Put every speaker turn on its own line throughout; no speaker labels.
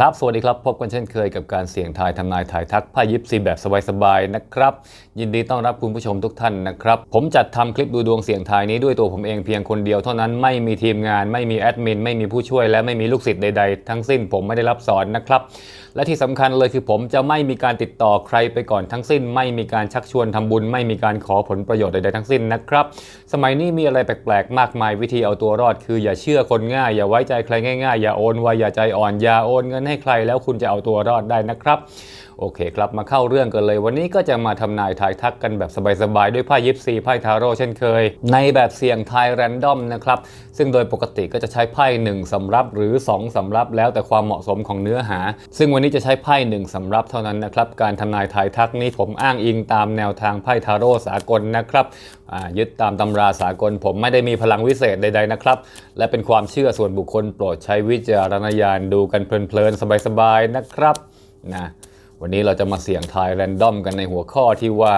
ครับ สวัสดีครับ พบกันเช่นเคยกับการเสี่ยงทายทำนายทายทักไพ่ยิปซีแบบสบายๆนะครับ ยินดีต้อนรับคุณผู้ชมทุกท่านนะครับ ผมจัดทำคลิปดูดวงเสี่ยงทายนี้ด้วยตัวผมเองเพียงคนเดียวเท่านั้นไม่มีทีมงานไม่มีแอดมินไม่มีผู้ช่วยและไม่มีลูกศิษย์ใดๆทั้งสิ้นผมไม่ได้รับสอนนะครับ และที่สำคัญเลยคือผมจะไม่มีการติดต่อใครไปก่อนทั้งสิ้น ไม่มีการชักชวนทำบุญ ไม่มีการขอผลประโยชน์ใดๆทั้งสิ้นนะครับ สมัยนี้มีอะไรแปลกๆ มากมายวิธีเอาตัวรอด คืออย่าเชื่อคนง่าย อย่าไว้ใจใครง่ายๆ อย่าโอนไวอย่าใจอ่อนอย่าโอนเงินให้ใครแล้วคุณจะเอาตัวรอดได้นะครับ โอเคครับมาเข้าเรื่องกันเลย วันนี้ก็จะมาทำนายทายทักกันแบบสบายๆ ด้วยไพ่ยิปซีไพ่ทาโร่เช่นเคย ในแบบเสี่ยงทายแรนดอมนะครับซึ่งโดยปกติก็จะใช้ไพ่1สำรับหรือ 2สำรับแล้วแต่ความเหมาะสมของเนื้อหา ซึ่งวันนี้จะใช้ไพ่1สำรับเท่านั้นนะครับการทำนายทายทักนี้ผมอ้างอิงตามแนวทางไพ่ทาโร่สากลนะครับยึดตามตำราสากลผมไม่ได้มีพลังวิเศษใดๆนะครับและเป็นความเชื่อส่วนบุคคลโปรดใช้วิจารณญาณดูกันเพลินๆสบายๆนะครับนะ วันนี้เราจะมาเสี่ยงทายแรนดอมกันในหัวข้อที่ว่า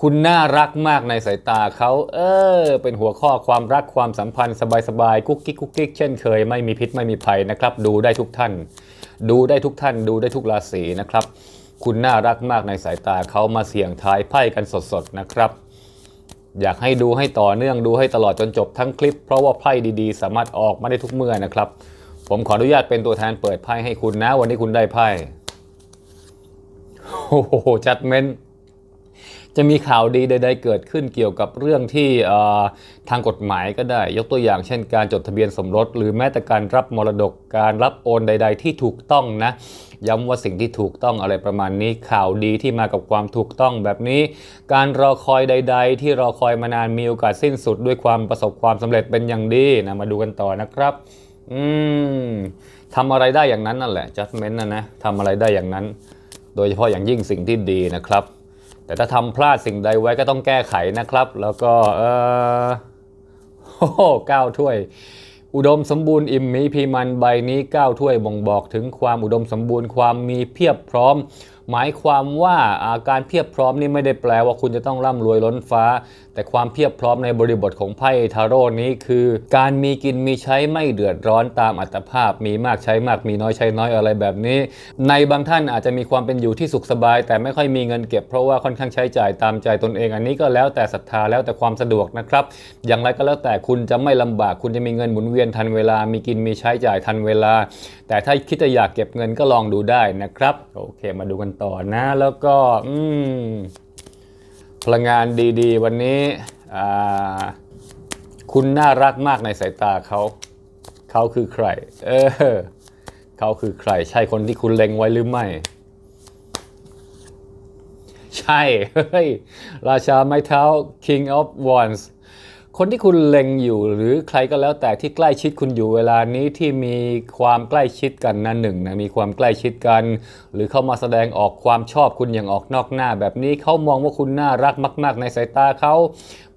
คุณน่ารักมากในสายตาเขาเออ เป็นหัวข้อความรักความสัมพันธ์สบายๆกุ๊กกิ๊กกุ๊กกิ๊กเช่นเคยไม่มีพิษไม่มีภัยนะครับ ดูได้ทุกท่าน ดูได้ทุกท่าน ดูได้ทุกราศีนะครับ คุณน่ารักมากในสายตาเขามาเสี่ยงทายไพ่กันสดๆนะครับ อยากให้ดูให้ต่อเนื่องดูให้ตลอดจนจบทั้งคลิป เพราะว่าไพ่ดีๆ สามารถออกมาได้ทุกเมื่อนะครับ ผมขออนุญาตเป็นตัวแทนเปิดไพ่ให้คุณนะ วันนี้คุณได้ไพ่ โอ้โหจัดเมนจะมีข่าวดีใด ๆ เกิดขึ้นเกี่ยวกับเรื่องที่ทางกฎหมายก็ได้ ยกตัวอย่างเช่นการจดทะเบียนสมรส หรือแม้แต่การรับมรดกการรับโอนใด ๆ ที่ถูกต้องนะ ย้ำว่าสิ่งที่ถูกต้องอะไรประมาณนี้ข่าวดีที่มากับความถูกต้องแบบนี้ การรอคอยใด ๆ ที่รอคอยมานานมีโอกาสสิ้นสุด ด้วยความประสบความสำเร็จเป็นอย่างดีนะมาดูกันต่อนะครับ อืมทำอะไรได้อย่างนั้นนั่นแหละ judgment นะนะทำอะไรได้อย่างนั้น โดยเฉพาะอย่างยิ่งสิ่งที่ดีนะครับ แต่ถ้าทำพลาดสิ่งใดไว้ก็ต้องแก้ไขนะครับ แล้วก็เออโอ้โก้าถ้วย อุดมสมบูรณ์อิ่มมีพีมันใบนี้ก้าถ้วยบ่งบอกถึงความอุดมสมบูรณ์ความมีเพียบพร้อม หมายความว่าาการเพียบพร้อมนี่ไม่ได้แปลว่าคุณจะต้องร่ำรวยล้นฟ้า แต่ความเพียบพร้อมในบริบทของไพ่ทาโร่นี้คือ การมีกินมีใช้ไม่เดือดร้อนตามอัตภาพ มีมากใช้มากมีน้อยใช้น้อยอะไรแบบนี้ ในบางท่านอาจจะมีความเป็นอยู่ที่สุขสบาย แต่ไม่ค่อยมีเงินเก็บเพราะว่าค่อนข้างใช้จ่ายตามใจตนเอง อันนี้ก็แล้วแต่ศรัทธาแล้วแต่ความสะดวกนะครับ อย่างไรก็แล้วแต่คุณจะไม่ลำบาก คุณจะมีเงินหมุนเวียนทันเวลา มีกินมีใช้จ่ายทันเวลาแต่ถ้าคิดจะอยากเก็บเงินก็ลองดูได้นะครับ โอเคมาดูกันต่อนะ แล้วก็อืมพลังงานดีๆ วันนี้คุณน่ารักมากในสายตาเขาเขาคือใคร เออเขาคือใคร ใช่คนที่คุณเล็งไว้หรือไม่ ใช่ เฮ้ย ราชาไม้เท้า King of Wands คนที่คุณเล็งอยู่หรือใครก็แล้วแต่ที่ใกล้ชิดคุณอยู่เวลานี้ที่มีความใกล้ชิดกันนะหนึ่งนะมีความใกล้ชิดกัน หรือเข้ามาแสดงออกความชอบคุณอย่างออกนอกหน้า แบบนี้เขามองว่าคุณน่ารักมาก ๆ ในสายตาเขา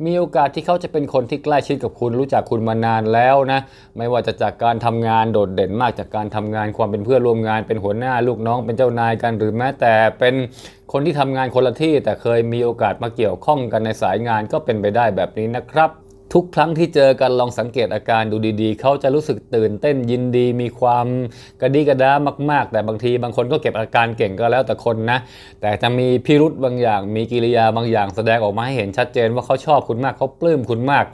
มีโอกาสที่เขาจะเป็นคนที่ใกล้ชิดกับคุณรู้จักคุณมานานแล้วนะไม่ว่าจะจากการทำงานโดดเด่นมากจากการทำงานความเป็นเพื่อนร่วมงานเป็นหัวหน้าลูกน้องเป็นเจ้านายกัน หรือแม้แต่เป็นคนที่ทำงานคนละที่ แต่เคยมีโอกาสมาเกี่ยวข้องกันในสายงานก็เป็นไปได้แบบนี้นะครับ ทุกครั้งที่เจอกันลองสังเกตอาการดูดีๆ เขาจะรู้สึกตื่นเต้นยินดีมีความกระดีกระด้ามาก ๆ แต่บางทีบางคนก็เก็บอาการเก่งก็แล้วแต่คนนะ แต่จะมีพิรุษบางอย่าง มีกิริยาบางอย่างแสดงออกมาให้เห็นชัดเจนว่าเขาชอบคุณมากเขาปลื้มคุณมาก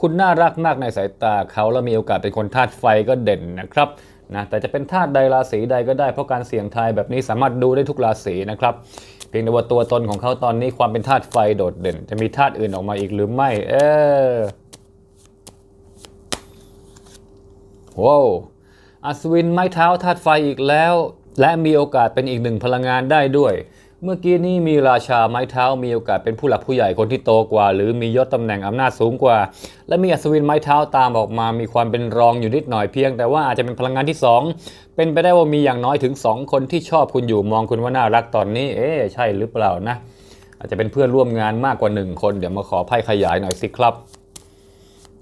คุณน่ารักมากในสายตาเขาแล้วมีโอกาสเป็นคนธาตุไฟก็เด่นนะครับนะแต่จะเป็นธาตุใดราศีใดก็ได้เพราะการเสี่ยงทายแบบนี้สามารถดูได้ทุกราศีนะครับเพียงแต่ว่าตัวตนของเขาตอนนี้ความเป็นธาตุไฟโดดเด่น จะมีธาตุอื่นออกมาอีกหรือไม่ เออ ว้าวอัศวินไม้เท้าธาตุไฟอีกแล้ว และมีโอกาสเป็นอีกหนึ่งพลังงานได้ด้วย เมื่อกี้นี้มีราชาไม้เท้ามีโอกาสเป็นผู้หลักผู้ใหญ่คนที่โตกว่า หรือมียศตำแหน่งอำนาจสูงกว่า และมีอัศวินไม้เท้าตามออกมา มีความเป็นรองอยู่นิดหน่อยเพียง แต่ว่าอาจจะเป็นพลังงานที่สองเป็นไปได้ว่ามีอย่างน้อยถึงสองคนที่ชอบคุณอยู่มองคุณว่าน่ารักตอนนี้ เอ๊ใช่หรือเปล่านะ อาจจะเป็นเพื่อนร่วมงานมากกว่าหนึ่งคนเดี๋ยวมาขอไพ่ขยายหน่อยสิครับ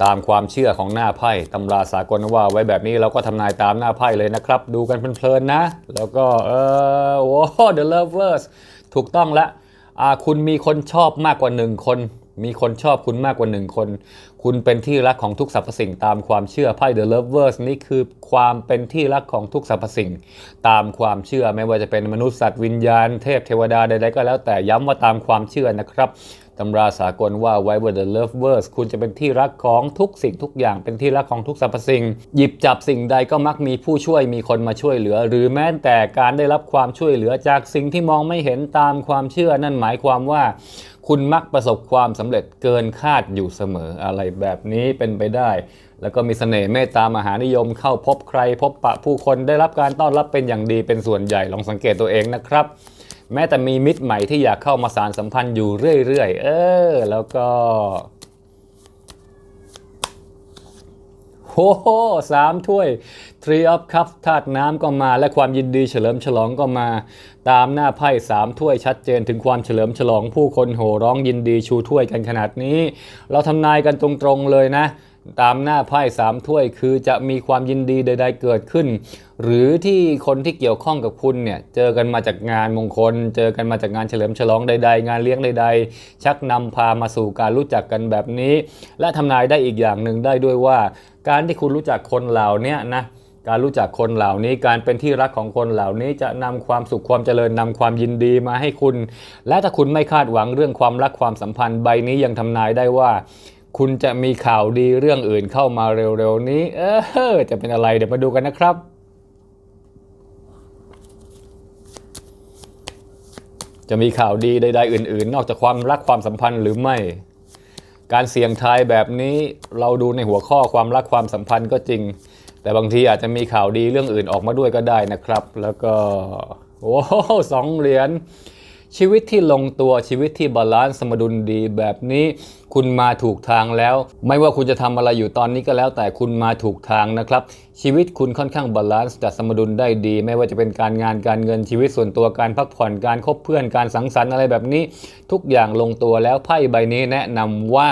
ตามความเชื่อของหน้าไพ่ตำราสากลว่าไว้แบบนี้เราก็ทำนายตามหน้าไพ่เลยนะครับ ดูกันเพลินๆนะ แล้วก็เออโอ้ The Lovers ถูกต้องละอาคุณมีคนชอบมากกว่าหนึ่งคน มีคนชอบคุณมากกว่าหนึ่งคน คุณเป็นที่รักของทุกสรรพสิ่ง ตามความเชื่อไพ่ The Lovers นี่คือความเป็นที่รักของทุกสรรพสิ่ง ตามความเชื่อไม่ว่าจะเป็นมนุษย์สัตว์วิญญาณเทพเทวดาใดๆก็แล้วแต่ย้ำว่าตามความเชื่อนะครับ ตำราสากลว่าไว้ว่า The Lovers คุณจะเป็นที่รักของทุกสิ่งทุกอย่างเป็นที่รักของทุกสรรพสิ่ง หยิบจับสิ่งใดก็มักมีผู้ช่วยมีคนมาช่วยเหลือ หรือแม้แต่การได้รับความช่วยเหลือจากสิ่งที่มองไม่เห็นตามความเชื่อนั่นหมายความว่า คุณมักประสบความสำเร็จเกินคาดอยู่เสมออะไรแบบนี้เป็นไปได้ แล้วก็มีเสน่ห์เมตตามหานิยมเข้าพบใคร พบปะผู้คนได้รับการต้อนรับเป็นอย่างดีเป็นส่วนใหญ่ลองสังเกตตัวเองนะครับ แม้แต่มีมิตรใหม่ที่อยากเข้ามาสารสัมพันธ์อยู่เรื่อยๆ เออ แล้วก็โอ้โหสามถ้วย Three of Cups ธาตุน้ำก็มา และความยินดีเฉลิมฉลองก็มา ตามหน้าไพ่สามถ้วยชัดเจนถึงความเฉลิมฉลองผู้คนโห่ร้องยินดีชูถ้วยกันขนาดนี้ เราทำนายกันตรงๆเลยนะ ตามหน้าไพ่สามถ้วย คือจะมีความยินดีใด ๆ เกิดขึ้น หรือที่คนที่เกี่ยวข้องกับคุณเนี่ยเจอกันมาจากงานมงคล เจอกันมาจากงานเฉลิมฉลองใด ๆ งานเลี้ยงใด ๆ ชักนำพามาสู่การรู้จักกันแบบนี้ และทำนายได้อีกอย่างหนึ่งได้ด้วยว่า การที่คุณรู้จักคนเหล่านี้นะการรู้จักคนเหล่านี้การเป็นที่รักของคนเหล่านี้จะนำความสุขความเจริญนำความยินดีมาให้คุณ และถ้าคุณไม่คาดหวังเรื่องความรักความสัมพันธ์ใบนี้ยังทำนายได้ว่า คุณจะมีข่าวดีเรื่องอื่นเข้ามาเร็วๆนี้ เออจะเป็นอะไรเดี๋ยวมาดูกันนะครับจะมีข่าวดีใดๆอื่น ๆ นอกจากความรักความสัมพันธ์หรือไม่ การเสี่ยงทายแบบนี้เราดูในหัวข้อความรักความสัมพันธ์ก็จริง แต่บางทีอาจจะมีข่าวดีเรื่องอื่นออกมาด้วยก็ได้นะครับ แล้วก็ โอ้สองเหรียญ ชีวิตที่ลงตัวชีวิตที่บาลานซ์สมดุลดีแบบนี้ คุณมาถูกทางแล้ว ไม่ว่าคุณจะทำอะไรอยู่ตอนนี้ก็แล้ว แต่คุณมาถูกทางนะครับ ชีวิตคุณค่อนข้างบาลานซ์จัดสมดุลได้ดี ไม่ว่าจะเป็นการงานการเงินชีวิตส่วนตัวการพักผ่อนการคบเพื่อนการสังสรรค์อะไรแบบนี้ ทุกอย่างลงตัวแล้วไพ่ใบนี้แนะนำว่า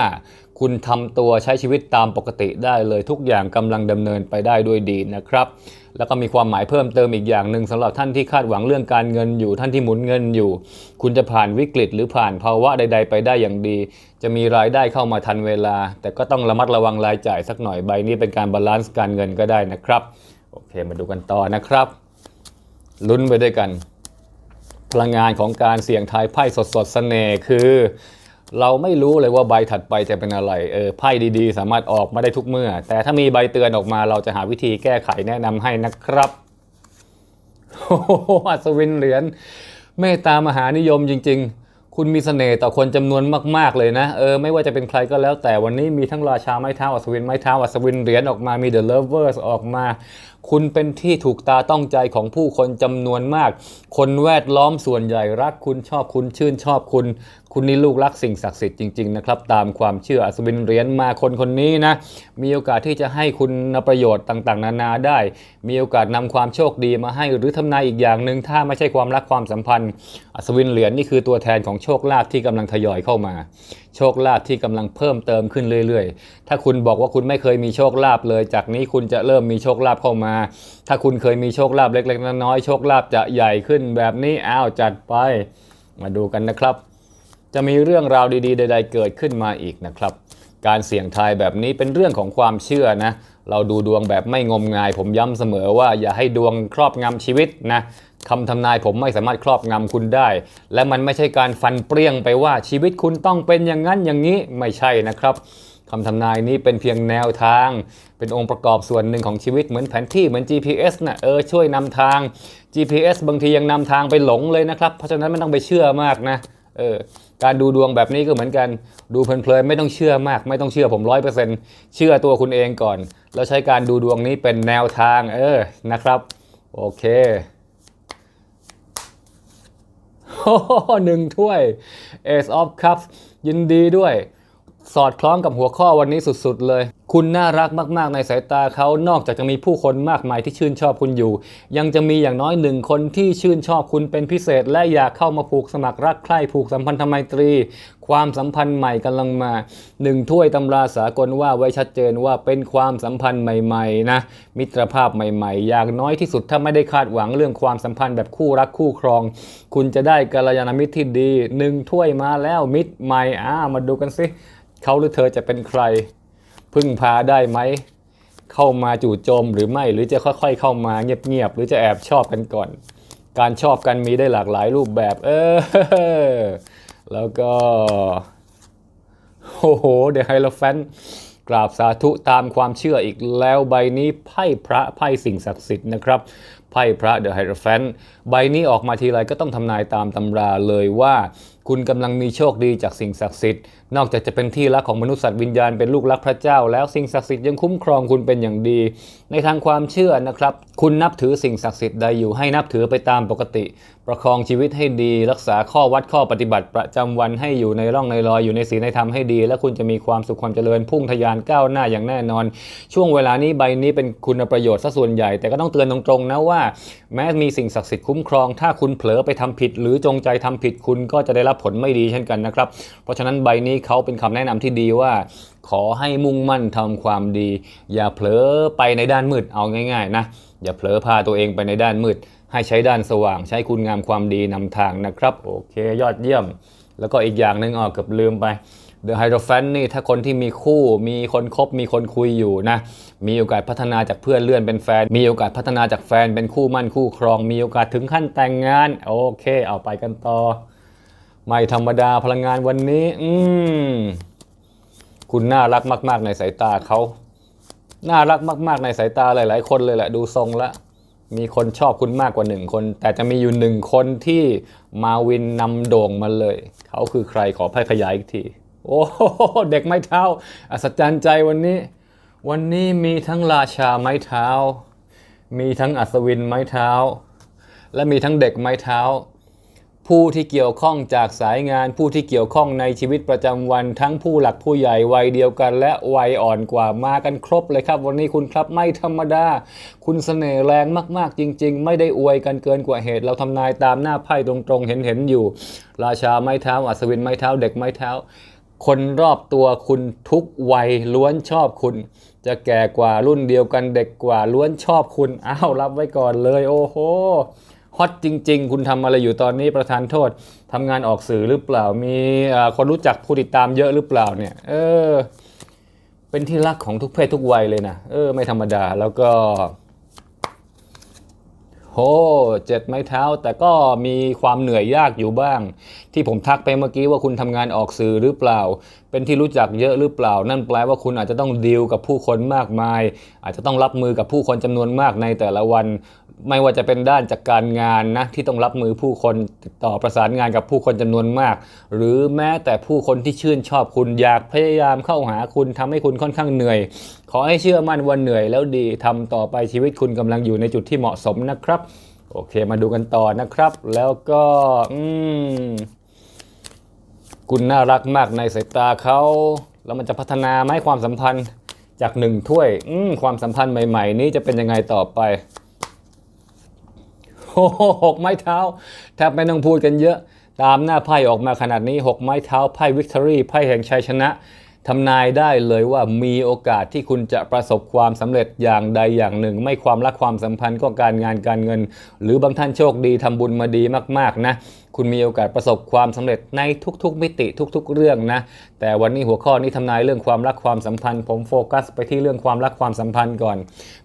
คุณทำตัวใช้ชีวิตตามปกติได้เลยทุกอย่างกำลังดำเนินไปได้ด้วยดีนะครับ แล้วก็มีความหมายเพิ่มเติมอีกอย่างหนึ่งสำหรับท่านที่คาดหวังเรื่องการเงินอยู่ ท่านที่หมุนเงินอยู่ คุณจะผ่านวิกฤตหรือผ่านภาวะใด ๆ ไปได้อย่างดี จะมีรายได้เข้ามาทันเวลา แต่ก็ต้องระมัดระวังรายจ่ายสักหน่อยใบนี้เป็นการบาลานซ์การเงินก็ได้นะครับโอเคมาดูกันต่อนะครับลุ้นไปด้วยกัน พลังงานของการเสี่ยงทายไพ่สดสดเสน่ห์คือ เราไม่รู้เลยว่าใบถัดไปจะเป็นอะไร เออไพ่ดีๆ สามารถออกมาได้ทุกเมื่อ แต่ถ้ามีใบเตือนออกมาเราจะหาวิธีแก้ไขแนะนำให้นะครับโอ้โหอัศวินเหรียญเมตตามหานิยมจริง ๆ คุณมีเสน่ห์ต่อคนจำนวนมาก ๆ เลยนะ เออ ไม่ว่าจะเป็นใครก็แล้วแต่วันนี้มีทั้งราชาไม้เท้าอัศวินไม้เท้าอัศวินเหรียญออกมา มี The Lovers ออกมา คุณเป็นที่ถูกตาต้องใจของผู้คนจำนวนมาก คนแวดล้อมส่วนใหญ่รักคุณชอบคุณชื่นชอบคุณ คุณนี่ลูกรักสิ่งศักดิ์สิทธิ์จริงๆนะครับ ตามความเชื่ออัศวินเหรียญมาคนคนนี้นะ มีโอกาสที่จะให้คุณประโยชน์ต่างๆ นานาได้ มีโอกาสนำความโชคดีมาให้ หรือทำนายอีกอย่างหนึ่งถ้าไม่ใช่ความรักความสัมพันธ์อัศวินเหรียญนี่คือตัวแทนของโชคลาภที่กำลังทยอยเข้ามา โชคลาภที่กำลังเพิ่มเติมขึ้นเรื่อยๆ ถ้าคุณบอกว่าคุณไม่เคยมีโชคลาภเลย จากนี้คุณจะเริ่มมีโชคลาภเข้ามา ถ้าคุณเคยมีโชคลาภเล็กๆน้อยๆโชคลาภจะใหญ่ขึ้นแบบนี้อ้าวจัดไป มาดูกันนะครับ จะมีเรื่องราวดีๆ ใด ๆ เกิดขึ้นมาอีกนะครับ การเสี่ยงทายแบบนี้เป็นเรื่องของความเชื่อนะ เราดูดวงแบบไม่งมงาย ผมย้ำเสมอว่าอย่าให้ดวงครอบงำชีวิตนะคำทำนายผมไม่สามารถครอบงำคุณได้ และมันไม่ใช่การฟันเปรี้ยงไปว่าชีวิตคุณต้องเป็นอย่างนั้นอย่างนี้ไม่ใช่นะครับคำทำนายนี้เป็นเพียงแนวทาง เป็นองค์ประกอบส่วนหนึ่งของชีวิตเหมือนแผนที่เหมือน GPS นะ่ะเออช่วยนำทาง GPS บางทียังนำทางไปหลงเลยนะครับ เพราะฉะนั้นไม่ต้องไปเชื่อมากนะเออ การดูดวงแบบนี้ก็เหมือนกัน ดูเพลินๆไม่ต้องเชื่อมาก ไม่ต้องเชื่อผมร้อยเปอร์เซ็นต์เชื่อตัวคุณเองก่อน แล้วใช้การดูดวงนี้เป็นแนวทาง เออนะครับ โอเคโอ้หหนึ่งถ้วย Ace of Cups ยินดีด้วย สอดคล้องกับหัวข้อวันนี้สุดๆเลย คุณน่ารักมากๆ ในสายตาเขานอกจากจะมีผู้คนมากมายที่ชื่นชอบคุณอยู่ ยังจะมีอย่างน้อยหนึ่งคนที่ชื่นชอบคุณเป็นพิเศษ และอยากเข้ามาผูกสมัครรักใคร่ผูกสัมพันธไมตรี ความสัมพันธ์ใหม่กำลังมาหนึ่งถ้วยตำราสากลว่าไว้ชัดเจนว่าเป็นความสัมพันธ์ใหม่ๆนะมิตรภาพใหม่ๆ อย่างน้อยที่สุดถ้าไม่ได้คาดหวังเรื่องความสัมพันธ์แบบคู่รักคู่ครอง คุณจะได้กัลยาณมิตรที่ดีหนึ่งถ้วยมาแล้วมิตรใหม่อ่ามาดูกันสิเขาหรือเธอจะเป็นใคร พึ่งพาได้ไหม เข้ามาจู่โจมหรือไม่ หรือจะค่อยๆ เข้ามาเงียบๆ หรือจะแอบชอบกันก่อน การชอบกันมีได้หลากหลายรูปแบบ เออ แล้วก็ โอ้โห เดอะไฮโลแฟนกราบสาธุตามความเชื่ออีกแล้วใบนี้ไพ่พระไพ่สิ่งศักดิ์สิทธิ์นะครับ ไพ่พระเดอะไฮโลแฟนใบนี้ออกมาทีไรก็ต้องทำนายตามตำราเลยว่า คุณกำลังมีโชคดีจากสิ่งศักดิ์สิทธิ์ นอกจากจะเป็นที่รักของมนุษย์สัตว์วิญญาณเป็นลูกรักพระเจ้า แล้วสิ่งศักดิ์สิทธิ์ยังคุ้มครองคุณเป็นอย่างดี ในทางความเชื่อนะครับ คุณนับถือสิ่งศักดิ์สิทธิ์ใดอยู่ให้นับถือไปตามปกติ ประคองชีวิตให้ดี รักษาข้อวัดข้อปฏิบัติประจำวันให้อยู่ในร่องในรอยอยู่ในศีลในธรรมให้ดี และคุณจะมีความสุขความเจริญพุ่งทะยานก้าวหน้าอย่างแน่นอน ช่วงเวลานี้ใบนี้เป็นคุณประโยชน์ซะส่วนใหญ่ แต่ก็ต้องเตือนตรงๆนะว่า แม้มีสิ่งศักดิ์สิทธิ์คุ้มครอง ถ้าคุณเผลอไปทำผิด หรือจงใจทำผิดคุณก็จะได้รับผลไม่ดีเช่นกันนะครับเพราะฉะนั้นใบนี้เขาเป็นคำแนะนำที่ดีว่า ขอให้มุ่งมั่นทำความดี อย่าเผลอไปในด้านมืดเอาง่ายๆนะอย่าเผลอพาตัวเองไปในด้านมืด ให้ใช้ด้านสว่าง ใช้คุณงามความดีนำทางนะครับ โอเค ยอดเยี่ยม แล้วก็อีกอย่างหนึ่งออกเกือบลืมไป The h y d r o p h a n นี่ถ้าคนที่มีคู่มีคนคบมีคนคุยอยู่นะ มีโอกาสพัฒนาจากเพื่อนเลื่อนเป็นแฟน มีโอกาสพัฒนาจากแฟนเป็นคู่มั่นคู่ครอง มีโอกาสถึงขั้นแต่งงาน โอเค เอาไปกันต่อ ไม่ธรรมดาพลังงานวันนี้ อืม คุณน่ารักมาก ๆ ในสายตาเขา น่ารักมาก ๆ ในสายตาหลาย ๆ คนเลยแหละ ดูทรงละ มีคนชอบคุณมากกว่าหนึ่งคน แต่จะมีอยู่หนึ่งคนที่มาวินนำโด่งมาเลย เขาคือใครขอไพ่ขยายอีกที โอ้โหเด็กไม้เท้า อัศจรรย์ใจวันนี้ วันนี้มีทั้งราชาไม้เท้า มีทั้งอัศวินไม้เท้า และมีทั้งเด็กไม้เท้า ผู้ที่เกี่ยวข้องจากสายงานผู้ที่เกี่ยวข้องในชีวิตประจำวัน ทั้งผู้หลักผู้ใหญ่วัยเดียวกัน และวัยอ่อนกว่ามากันครบเลยครับ วันนี้คุณครับไม่ธรรมดา คุณเสน่ห์แรงมาก ๆ จริง ๆ ไม่ได้อวยกันเกินกว่าเหตุ เราทำนายตามหน้าไพ่ตรงๆ เห็นๆอยู่ ราชาไม้เท้าอัศวินไม้เท้าเด็กไม้เท้า คนรอบตัวคุณทุกวัยล้วนชอบคุณ จะแก่กว่ารุ่นเดียวกันเด็กกว่าล้วนชอบคุณอ้าวรับไว้ก่อนเลย โอ้โห ฮอตจริง ๆ คุณทำอะไรอยู่ตอนนี้ประธานโทษทำงานออกสื่อหรือเปล่า มีคนรู้จักผู้ติดตามเยอะหรือเปล่าเนี่ย เออ เป็นที่รักของทุกเพศทุกวัยเลยนะ เออ ไม่ธรรมดาแล้วก็ โหเจ็ดไม้เท้า แต่ก็มีความเหนื่อยยากอยู่บ้าง ที่ผมทักไปเมื่อกี้ว่าคุณทำงานออกสื่อหรือเปล่า เป็นที่รู้จักเยอะหรือเปล่า นั่นแปลว่าคุณอาจจะต้องดีลกับผู้คนมากมาย อาจจะต้องรับมือกับผู้คนจำนวนมากในแต่ละวัน ไม่ว่าจะเป็นด้านจากการงานนะที่ต้องรับมือผู้คนติดต่อประสานงานกับผู้คนจำนวนมาก หรือแม้แต่ผู้คนที่ชื่นชอบคุณอยากพยายามเข้าหาคุณทำให้คุณค่อนข้างเหนื่อย อให้เชื่อมั่นว่าเหนื่อยแล้วดีทำต่อไปชีวิตคุณกำลังอยู่ในจุดที่เหมาะสมนะครับ โอเคมาดูกันต่อนะครับ แล้วก็อืมคุณน่ารักมากในสายตาเขาแล้วมันจะพัฒนาไหมความสัมพันธ์จากหนึ่งถ้วยอืมความสัมพันธ์ใหม่ ๆ นี้จะเป็นยังไงต่อไปโอ้โหหกไม้เท้าแทบไม่ต้องพูดกันเยอะ ตามหน้าไพ่ออกมาขนาดนี้หกไม้เท้าไพ่วิกตอรี่ไพ่แห่งชัยชนะ ทำนายได้เลยว่ามีโอกาสที่คุณจะประสบความสำเร็จอย่างใดอย่างหนึ่ง ไม่ความรักความสัมพันธ์ก็การงานการเงิน หรือบางท่านโชคดีทำบุญมาดีมาก ๆ นะ คุณมีโอกาสประสบความสำเร็จในทุกๆมิติทุก ๆ เรื่องนะ แต่วันนี้หัวข้อนี้ทำนายเรื่องความรักความสัมพันธ์ ผมโฟกัสไปที่เรื่องความรักความสัมพันธ์ก่อน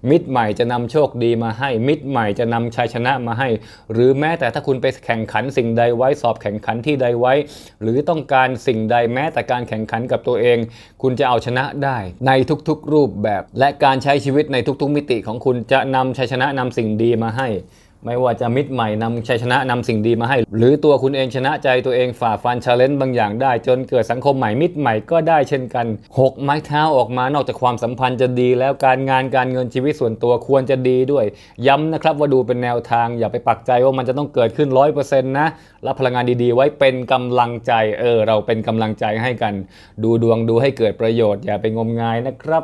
มิตรใหม่จะนำโชคดีมาให้ มิตรใหม่จะนำชัยชนะมาให้ หรือแม้แต่ถ้าคุณไปแข่งขันสิ่งใดไว้สอบแข่งขันที่ใดไว้ หรือต้องการสิ่งใดแม้แต่การแข่งขันกับตัวเอง คุณจะเอาชนะได้ ในทุกๆรูปแบบ และการใช้ชีวิตในทุกๆ มิติของคุณจะนำชัยชนะนำสิ่งดีมาให้ ไม่ว่าจะมิตรใหม่นำชัยชนะนำสิ่งดีมาให้ หรือตัวคุณเองชนะใจตัวเองฝ่าฟันชาเลนจ์บางอย่างได้ จนเกิดสังคมใหม่มิตรใหม่ก็ได้เช่นกันหกไม้เท้าออกมานอกจากความสัมพันธ์จะดี แล้วการงานการเงินชีวิตส่วนตัวควรจะดีด้วย ย้ำนะครับว่าดูเป็นแนวทางอย่าไปปักใจว่ามันจะต้องเกิดขึ้นร้อยเปอร์เซ็นต์นะรับพลังงานดีๆ ไว้เป็นกำลังใจเออเราเป็นกำลังใจให้กัน ดูดวงดูให้เกิดประโยชน์อย่าไปงมงายนะครับ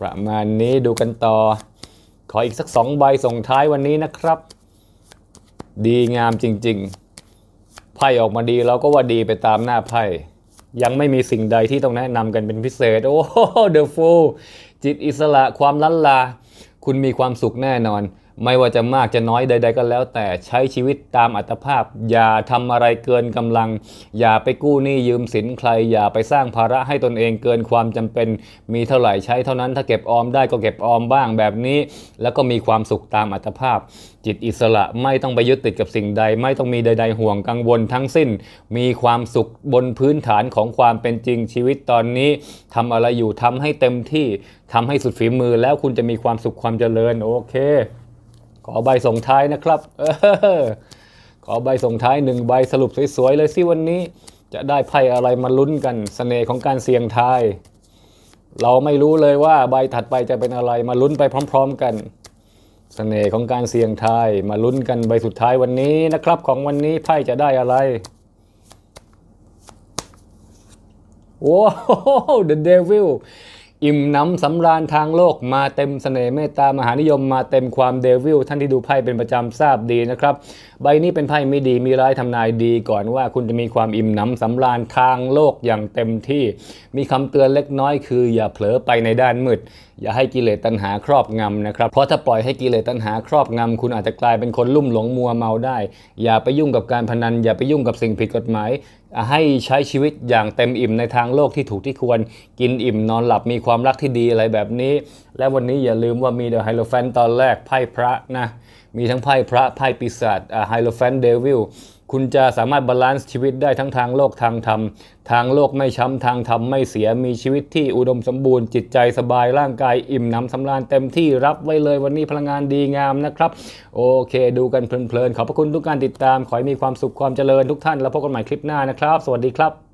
ประมาณนี้ดูกันต่อ ขออีกสักสองใบส่งท้ายวันนี้นะครับ ดีงามจริง ๆ ไพ่ออกมาดีเราก็ว่าดีไปตามหน้าไพ่ ยังไม่มีสิ่งใดที่ต้องแนะนำกันเป็นพิเศษ โอ้โหเดอะฟูจิตอิสระความลันลา คุณมีความสุขแน่นอน ไม่ว่าจะมากจะน้อยใด ๆ ก็แล้ว แต่ใช้ชีวิตตามอัตภาพ อย่าทำอะไรเกินกำลัง อย่าไปกู้หนี้ยืมสินใคร อย่าไปสร้างภาระให้ตนเองเกินความจำเป็น มีเท่าไหร่ใช้เท่านั้นถ้าเก็บออมได้ก็เก็บออมบ้างแบบนี้ แล้วก็มีความสุขตามอัตภาพ จิตอิสระไม่ต้องไปยึดติดกับสิ่งใด ไม่ต้องมีใด ๆ ห่วงกังวลทั้งสิ้น มีความสุขบนพื้นฐานของความเป็นจริงชีวิตตอนนี้ทำอะไรอยู่ทำให้เต็มที่ทำให้สุดฝีมือแล้วคุณจะมีความสุขความเจริญโอเค ขอใบส่งท้ายนะครับออขอใบส่งท้ายหนึ่งใบสรุปสวยๆเลยสิวันนี้ จะได้ไพ่อะไรมาลุ้นกันสเสน่ห์ของการเสี่ยงทาย เราไม่รู้เลยว่าใบถัดไปจะเป็นอะไรมาลุ้นไปพร้อม ๆ กัน เสน่ห์ของการเสี่ยงทายมาลุ้นกันใบสุดท้ายวันนี้นะครับ ของวันนี้ไพ่จะได้อะไรว้าว The Devil อิ่มน้ำสำราญทางโลกมาเต็มเสน่ห์เมตตามหานิยมมาเต็มความเดวิลท่านที่ดูไพ่เป็นประจำทราบดีนะครับ ใบนี้เป็นไพ่ไม่ดีมีร้ายทำนายดีก่อนว่าคุณจะมีความอิ่มน้ำสำราญทางโลกอย่างเต็มที่ มีคำเตือนเล็กน้อยคือ อย่าเผลอไปในด้านมืด อย่าให้กิเลสตัณหาครอบงำนะครับ เพราะถ้าปล่อยให้กิเลสตัณหาครอบงำคุณอาจจะกลายเป็นคนลุ่มหลงมัวเมาได้ อย่าไปยุ่งกับการพนัน อย่าไปยุ่งกับสิ่งผิดกฎหมายให้ใช้ชีวิตอย่างเต็มอิ่มในทางโลกที่ถูกที่ควร กินอิ่มนอนหลับมีความรักที่ดีอะไรแบบนี้ และวันนี้อย่าลืมว่ามีเดอะไฮโลแฟนตอนแรกไพ่พระนะ มีทั้งไพ่พระไพ่ปีศาจไฮโลแฟนเดวิล คุณจะสามารถบาลานซ์ชีวิตได้ทั้งทางโลกทางธรรม ทางโลกไม่ช้ำทางธรรมไม่เสียมีชีวิตที่อุดมสมบูรณ์จิตใจสบายร่างกายอิ่มหน้ำสำราญเต็มที่รับไว้เลยวันนี้พลังงานดีงามนะครับ โอเค ดูกันเพลินๆขอบพระคุณทุกการติดตาม ขอให้มีความสุขความเจริญทุกท่านแล้วพบกันใหม่คลิปหน้านะครับ สวัสดีครับ